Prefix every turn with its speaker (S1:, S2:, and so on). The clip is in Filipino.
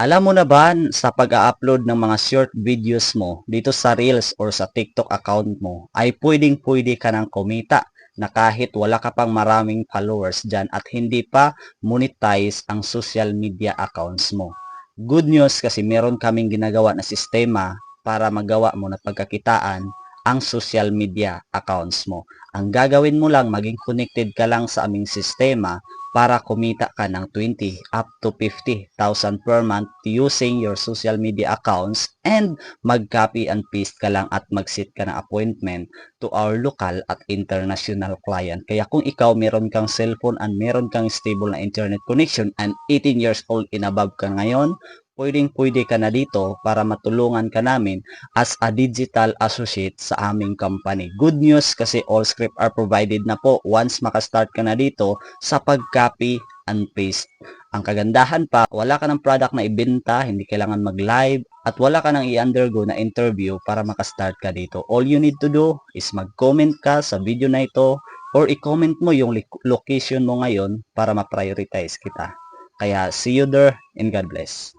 S1: Alam mo na ba sa pag-upload ng mga short videos mo dito sa Reels or sa TikTok account mo ay pwedeng pwede ka nang kumita na kahit wala ka pang maraming followers dyan at hindi pa monetize ang social media accounts mo. Good news kasi meron kaming ginagawa na sistema para magawa mo na pagkakitaan ang social media accounts mo. Ang gagawin mo lang, maging connected ka lang sa aming sistema para kumita ka ng 20 up to 50,000 per month using your social media accounts and mag-copy and paste ka lang at mag-set ka ng appointment to our local at international client. Kaya kung ikaw meron kang cellphone and meron kang stable na internet connection and 18 years old and above ka ngayon, pwedeng pwede ka na dito para matulungan ka namin as a digital associate sa aming company. Good news kasi all script are provided na po once makastart ka na dito sa pag-copy and paste. Ang kagandahan pa, wala ka ng product na ibenta, hindi kailangan mag-live, at wala ka nang i-undergo na interview para makastart ka dito. All you need to do is mag-comment ka sa video na ito or i-comment mo yung location mo ngayon para ma-prioritize kita. Kaya see you there and God bless.